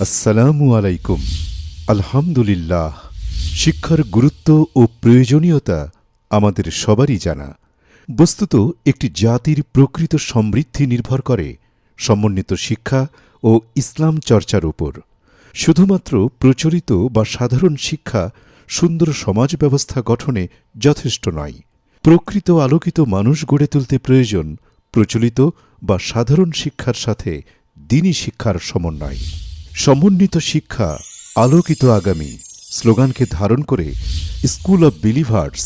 আসসালামু আলাইকুম। আলহামদুলিল্লাহ। শিক্ষার গুরুত্ব ও প্রয়োজনীয়তা আমাদের সবারই জানা। বস্তুত একটি জাতির প্রকৃত সমৃদ্ধি নির্ভর করে সমন্বিত শিক্ষা ও ইসলাম চর্চার উপর। শুধুমাত্র প্রচলিত বা সাধারণ শিক্ষা সুন্দর সমাজ ব্যবস্থা গঠনে যথেষ্ট নয়। প্রকৃত আলোকিত মানুষ গড়ে তুলতে প্রয়োজন প্রচলিত বা সাধারণ শিক্ষার সাথে দিনই শিক্ষার সমন্বয়। সমন্বিত শিক্ষা, আলোকিত আগামী, স্লোগানকে ধারণ করে স্কুল অব বিলিভার্স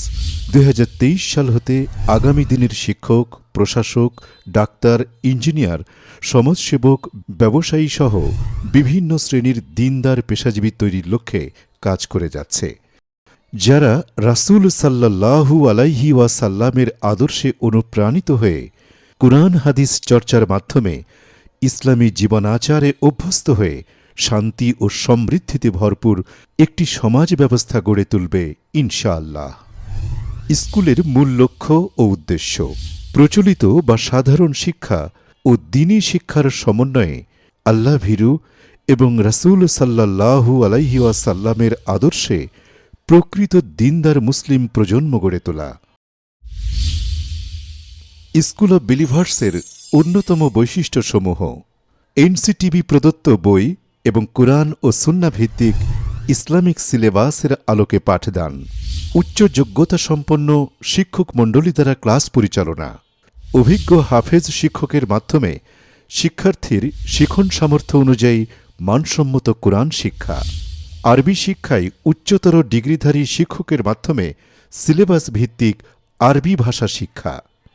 দুই হাজার তেইশ সাল হতে আগামী দিনের শিক্ষক, প্রশাসক, ডাক্তার, ইঞ্জিনিয়ার, সমাজসেবক, ব্যবসায়ী সহ বিভিন্ন শ্রেণির দিনদার পেশাজীবী তৈরির লক্ষ্যে কাজ করে যাচ্ছে। যারা রাসূল সাল্লাল্লাহু আলাইহি ওয়াসাল্লামের আদর্শে অনুপ্রাণিত হয়ে কুরআন, হাদিস চর্চার মাধ্যমে ইসলামী জীবনাচারে অভ্যস্ত হয়ে শান্তি ও সমৃদ্ধিতে ভরপুর একটি সমাজ ব্যবস্থা গড়ে তুলবে, ইনশাআল্লাহ। স্কুলের মূল লক্ষ্য ও উদ্দেশ্য, প্রচলিত বা সাধারণ শিক্ষা ও দিনী শিক্ষার সমন্বয়ে আল্লাহ ভীরু এবং রাসূল সাল্লাল্লাহু আলাইহি ওয়াসাল্লামের আদর্শে প্রকৃত দিনদার মুসলিম প্রজন্ম গড়ে তোলা। স্কুল অব বিলিভার্সের অন্যতম বৈশিষ্ট্যসমূহ, এনসিটিভি প্রদত্ত বই এবং কোরআন ও সুন্না ভিত্তিক ইসলামিক সিলেবাসের আলোকে পাঠদান। উচ্চ যোগ্যতা সম্পন্ন শিক্ষক মণ্ডলী দ্বারা ক্লাস পরিচালনা। অভিজ্ঞ হাফেজ শিক্ষকের মাধ্যমে শিক্ষার্থীর শিখন সামর্থ্য অনুযায়ী মানসম্মত কোরআন শিক্ষা। আরবি শিক্ষায় উচ্চতর ডিগ্রিধারী শিক্ষকের মাধ্যমে সিলেবাস ভিত্তিক আরবি ভাষা শিক্ষা।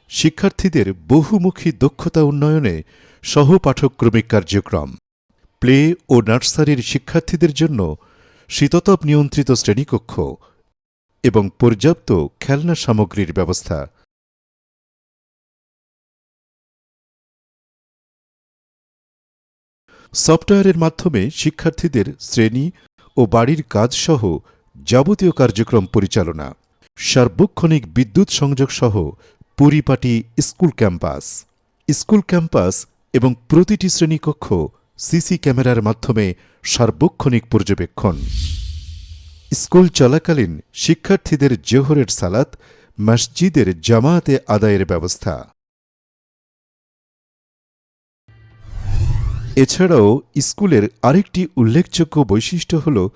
শিক্ষার্থীদের বহুমুখী দক্ষতা উন্নয়নে সহপাঠক্রমিক কার্যক্রম। প্লে ও নার্সারির শিক্ষার্থীদের জন্য শীততাপ নিয়ন্ত্রিত শ্রেণীকক্ষ এবং পর্যাপ্ত খেলনা সামগ্রীর ব্যবস্থা। সফটওয়্যারের মাধ্যমে শিক্ষার্থীদের শ্রেণি ও বাড়ির কাজসহ যাবতীয় কার্যক্রম পরিচালনা, সার্বক্ষণিক বিদ্যুৎ সংযোগ সহ পরিপাটি স্কুল ক্যাম্পাস। স্কুল ক্যাম্পাস এবং প্রতিটি শ্রেণীকক্ষ সিসি ক্যামেরার মাধ্যমে সার্বক্ষণিক পর্যবেক্ষণ। স্কুল চলাকালীন শিক্ষার্থীদের জোহরের সালাত, মসজিদের জামায়াতে আদায়ের ব্যবস্থা। এছাড়াও স্কুলের আরেকটি উল্লেখযোগ্য বৈশিষ্ট্য হল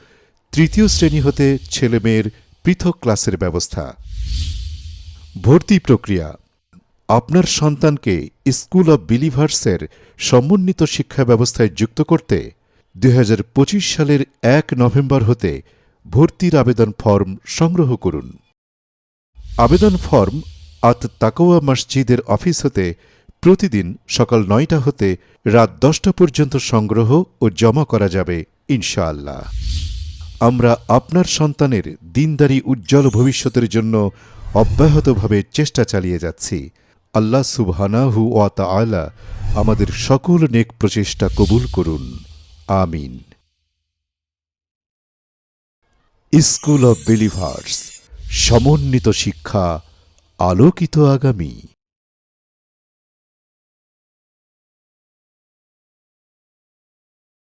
তৃতীয় শ্রেণি হতে ছেলেমেয়ের পৃথক ক্লাসের ব্যবস্থা। ভর্তি প্রক্রিয়া। আপনার সন্তানকে স্কুল অব বিলিভার্সের সমন্বিত শিক্ষা ব্যবস্থায় যুক্ত করতে দুই হাজার পঁচিশ সালের এক নভেম্বর হতে ভর্তির আবেদন ফর্ম সংগ্রহ করুন। আবেদন ফর্ম আত তাকোয়া মসজিদের অফিস হতে প্রতিদিন সকাল নয়টা হতে রাত দশটা পর্যন্ত সংগ্রহ ও জমা করা যাবে, ইনশাআল্লাহ। আমরা আপনার সন্তানের দিনদারি উজ্জ্বল ভবিষ্যতের জন্য অব্যাহতভাবে চেষ্টা চালিয়ে যাচ্ছি। আল্লাহ সুবহানাহু আলা আমাদের সকল নেক প্রচেষ্টা কবুল করুন। আমিন। স্কুল অব বিলিভার্স, সমন্বিত শিক্ষা, আলোকিত আগামী।